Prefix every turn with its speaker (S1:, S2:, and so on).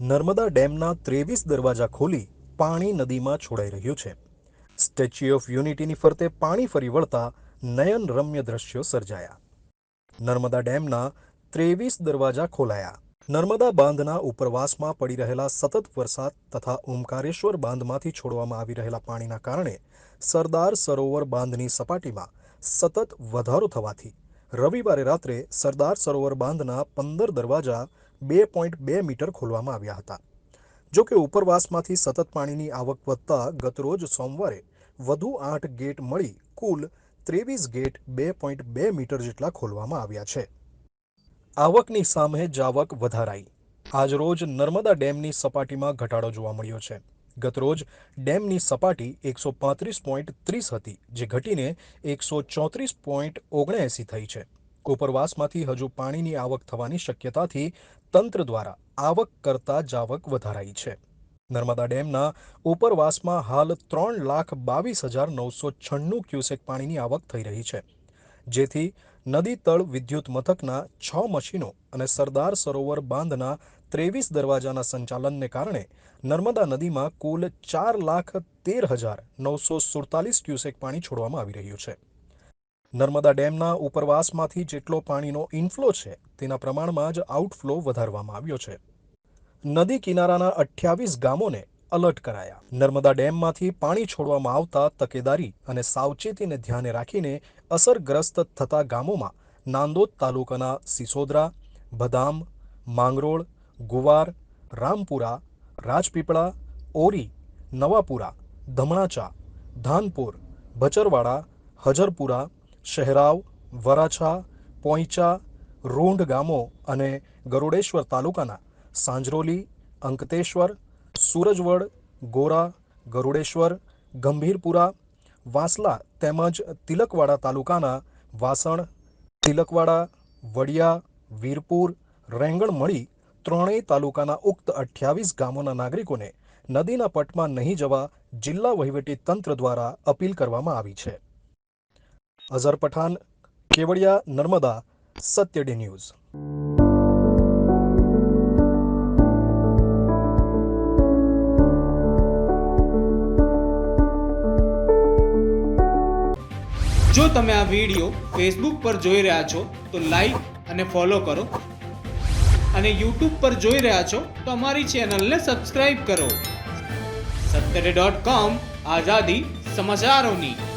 S1: નર્મદા ડેમના ત્રેવીસ દરવાજા ખોલી પાણી નદીમાં છોડાઈ રહ્યું છે. સ્ટેચ્યુ ઓફ યુનિટીની ફરતે પાણી ફરી વળતા નયન રમ્ય દ્રશ્યો સર્જાયા. નર્મદા ડેમના ત્રેવીસ દરવાજા ખોલાયા. નર્મદા બાંધના ઉપરવાસમાં પડી રહેલા સતત વરસાદ તથા ઓમકારેશ્વર બાંધમાંથી છોડવામાં આવી રહેલા પાણીના કારણે સરદાર સરોવર બાંધની સપાટીમાં સતત વધારો થવાથી રવિવારે રાત્રે સરદાર સરોવર બાંધના પંદર દરવાજા બે પોઈન્ટ બે મીટર ખોલવામાં આવ્યા હતા. જો કે ઉપરવાસમાંથી સતત પાણીની આવક વધતા ગતરોજ સોમવારે વધુ આઠ ગેટ મળી, કુલ ત્રેવીસ ગેટ બે પોઈન્ટ બે મીટર જેટલા ખોલવામાં આવ્યા છે. આવકની સામે જાવક વધારાઈ. આજરોજ નર્મદા ડેમની સપાટીમાં ઘટાડો જોવા મળ્યો છે. ગતરોજ ડેમની સપાટી એકસો પાંત્રીસ પોઈન્ટ ત્રીસ હતી, જે ઘટીને એકસો ચોત્રીસ પોઈન્ટ ઓગણએંસી થઈ છે. ઉપરવાસમાંથી હજુ પાણીની આવક થવાની શક્યતાથી તંત્ર દ્વારા આવક કરતા જાવક વધારાઈ છે. નર્મદા ડેમના ઉપરવાસમાં હાલ ત્રણ લાખ બાવીસ હજાર નવસો છન્નું ક્યુસેક પાણીની આવક થઈ રહી છે. જેથી નદી તળ વિદ્યુત મથકના છ મશીનો અને સરદાર સરોવર બાંધના ત્રેવીસ દરવાજાના સંચાલનને કારણે નર્મદા નદીમાં કુલ ચાર લાખ તેર હજાર નવસો સુડતાલીસ ક્યુસેક પાણી છોડવામાં આવી રહ્યું છે. નર્મદા ડેમના ઉપરવાસમાંથી જેટલો પાણીનો ઇનફ્લો છે, તેના પ્રમાણમાં જ આઉટફ્લો વધારવામાં આવ્યો છે. નદી કિનારાના અઠ્યાવીસ ગામોને અલર્ટ કરાયા. નર્મદા ડેમમાંથી પાણી છોડવામાં આવતા તકેદારી અને સાવચેતીને ધ્યાને રાખીને અસરગ્રસ્ત થતા ગામોમાં નાંદોદ તાલુકાના સિસોદરા, બદામ, માંગરોળ, ગુવાર, રામપુરા, રાજપીપળા, ઓરી, નવાપુરા, ધમણાચા, ધાનપુર ભચરવાડા હજરપુરા શહેરાવ, વરાછા, પોઈચા, રૂંઢ ગામો અને ગરુડેશ્વર તાલુકાના સાંજરોલી, અંકતેશ્વર, સૂરજવડ, ગોરા, ગરુડેશ્વર, ગંભીરપુરા, વાંસલા તેમજ તિલકવાડા તાલુકાના વાસણ, તિલકવાડા, વડિયા, વીરપુર રેંગણ મળી ત્રણેય તાલુકાના ઉક્ત અઠ્યાવીસ ગામોના નાગરિકોને નદીના પટમાં નહીં જવા જિલ્લા વહીવટી તંત્ર દ્વારા અપીલ કરવામાં આવી છે. અઝર પઠાણ કેવડિયા નર્મદા સત્ય ડી ન્યૂઝ
S2: જો તમે આ વીડિયો ફેસબુક પર જોઈ રહ્યા છો, તો લાઈક અને ફોલો કરો. અને યુટ્યુબ પર જોઈ રહ્યા છો, તો અમારી ચેનલને સબસ્ક્રાઈબ કરો. સત્તરે ડોટ કોમ આઝાદી સમાચારોની.